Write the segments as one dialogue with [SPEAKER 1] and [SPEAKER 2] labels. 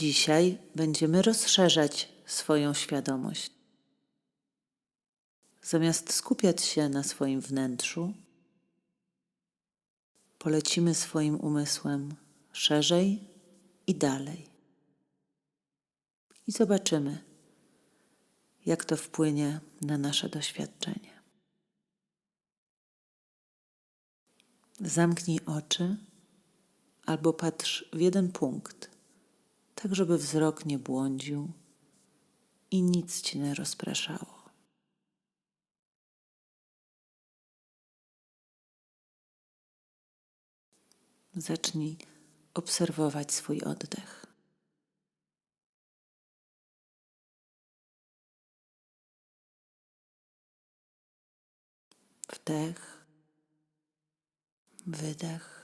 [SPEAKER 1] Dzisiaj będziemy rozszerzać swoją świadomość. Zamiast skupiać się na swoim wnętrzu, polecimy swoim umysłem szerzej i dalej. I zobaczymy, jak to wpłynie na nasze doświadczenie. Zamknij oczy albo patrz w jeden punkt, tak żeby wzrok nie błądził i nic ci nie rozpraszało. Zacznij obserwować swój oddech. Wdech, wydech.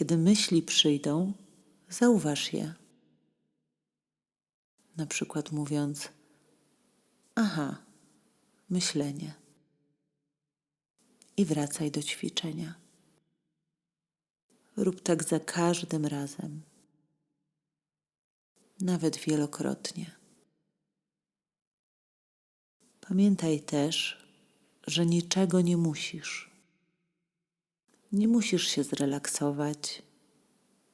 [SPEAKER 1] Kiedy myśli przyjdą, zauważ je. Na przykład mówiąc: Aha, myślenie. I wracaj do ćwiczenia. Rób tak za każdym razem, nawet wielokrotnie. Pamiętaj też, że niczego nie musisz. Nie musisz się zrelaksować,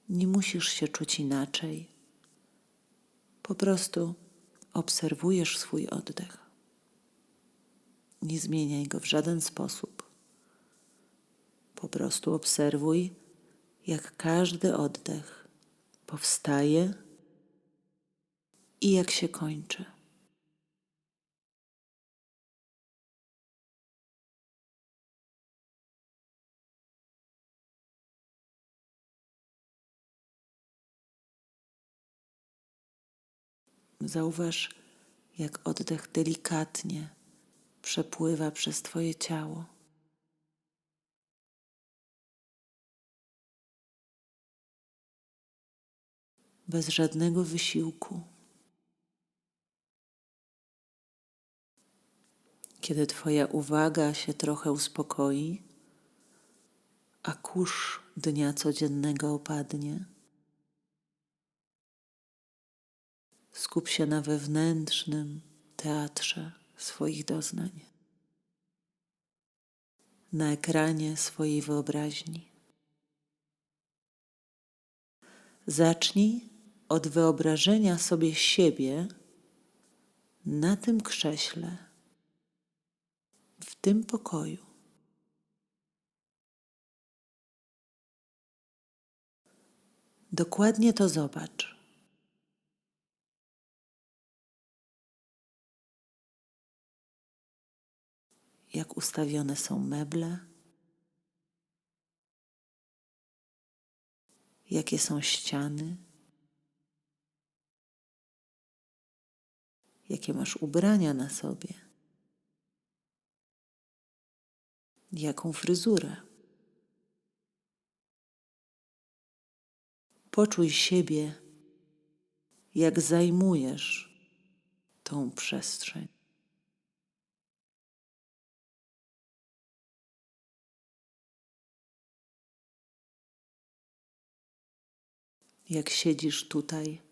[SPEAKER 1] nie musisz się czuć inaczej. Po prostu obserwujesz swój oddech. Nie zmieniaj go w żaden sposób. Po prostu obserwuj, jak każdy oddech powstaje i jak się kończy. Zauważ, jak oddech delikatnie przepływa przez Twoje ciało. Bez żadnego wysiłku. Kiedy Twoja uwaga się trochę uspokoi, a kurz dnia codziennego opadnie, skup się na wewnętrznym teatrze swoich doznań, na ekranie swojej wyobraźni. Zacznij od wyobrażenia sobie siebie na tym krześle, w tym pokoju. Dokładnie to zobacz. Jak ustawione są meble, jakie są ściany, jakie masz ubrania na sobie, jaką fryzurę. Poczuj siebie, jak zajmujesz tą przestrzeń. Jak siedzisz tutaj,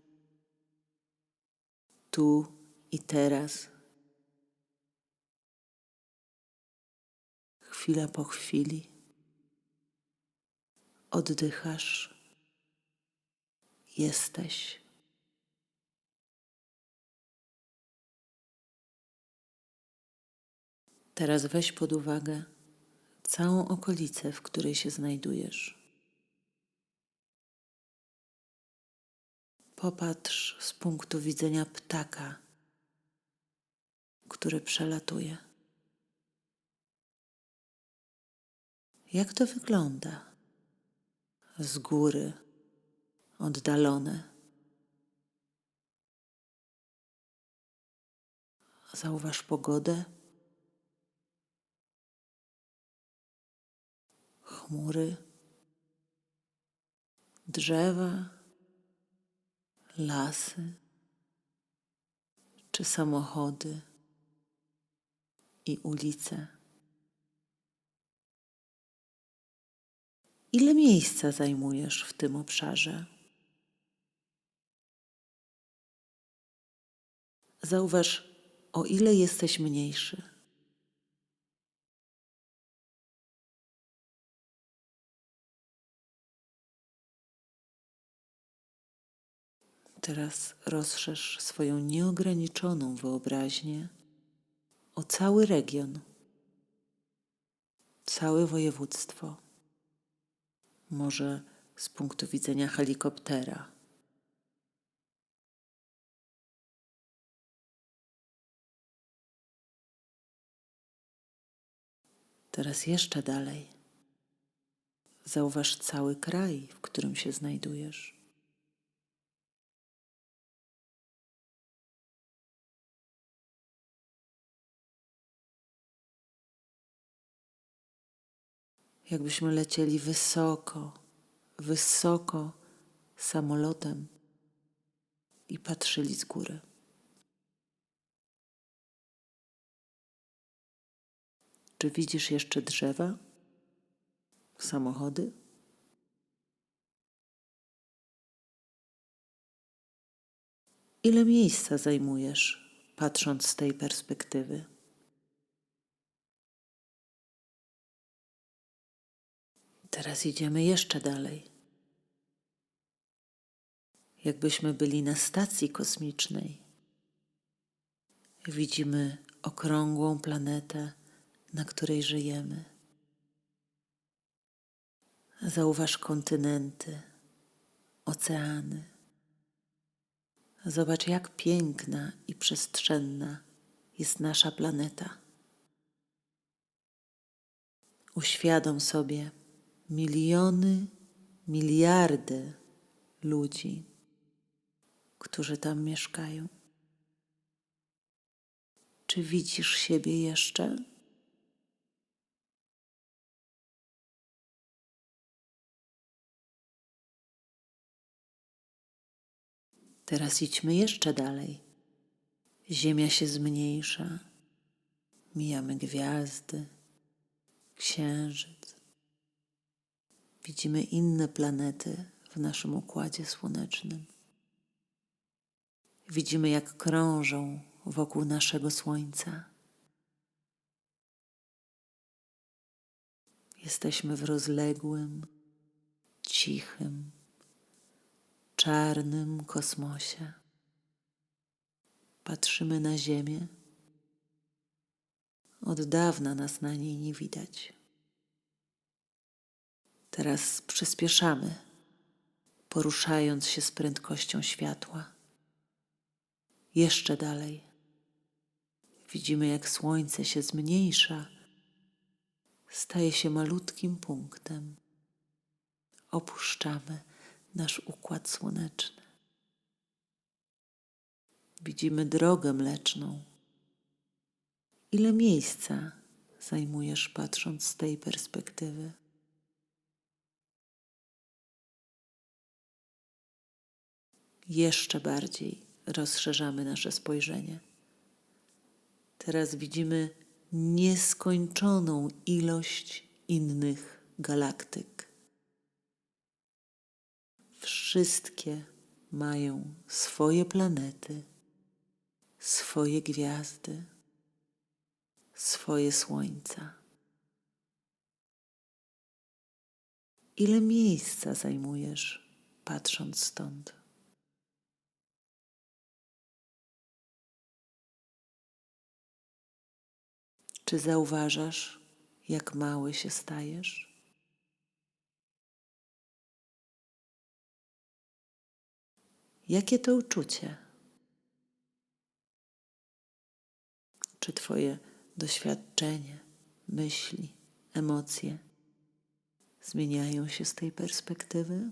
[SPEAKER 1] tu i teraz, chwila po chwili, oddychasz, jesteś. Teraz weź pod uwagę całą okolicę, w której się znajdujesz. Popatrz z punktu widzenia ptaka, który przelatuje. Jak to wygląda? Z góry, oddalone. Zauważ pogodę. Chmury, drzewa lasy czy samochody i ulice. Ile miejsca zajmujesz w tym obszarze? Zauważ, o ile jesteś mniejszy. Teraz rozszerz swoją nieograniczoną wyobraźnię o cały region, całe województwo. Może z punktu widzenia helikoptera. Teraz jeszcze dalej. Zauważ cały kraj, w którym się znajdujesz. Jakbyśmy lecieli wysoko, wysoko samolotem i patrzyli z góry. Czy widzisz jeszcze drzewa? Samochody? Ile miejsca zajmujesz, patrząc z tej perspektywy? Teraz idziemy jeszcze dalej. Jakbyśmy byli na stacji kosmicznej. Widzimy okrągłą planetę, na której żyjemy. Zauważ kontynenty, oceany. Zobacz, jak piękna i przestrzenna jest nasza planeta. Uświadom sobie miliony, miliardy ludzi, którzy tam mieszkają. Czy widzisz siebie jeszcze? Teraz idźmy jeszcze dalej. Ziemia się zmniejsza, mijamy gwiazdy, księżyc. Widzimy inne planety w naszym układzie słonecznym. Widzimy, jak krążą wokół naszego Słońca. Jesteśmy w rozległym, cichym, czarnym kosmosie. Patrzymy na Ziemię. Od dawna nas na niej nie widać. Teraz przyspieszamy, poruszając się z prędkością światła. Jeszcze dalej. Widzimy, jak słońce się zmniejsza, staje się malutkim punktem. Opuszczamy nasz układ słoneczny. Widzimy drogę mleczną. Ile miejsca zajmujesz patrząc z tej perspektywy? Jeszcze bardziej rozszerzamy nasze spojrzenie. Teraz widzimy nieskończoną ilość innych galaktyk. Wszystkie mają swoje planety, swoje gwiazdy, swoje słońca. Ile miejsca zajmujesz, patrząc stąd? Czy zauważasz, jak mały się stajesz? Jakie to uczucie? Czy Twoje doświadczenie, myśli, emocje zmieniają się z tej perspektywy?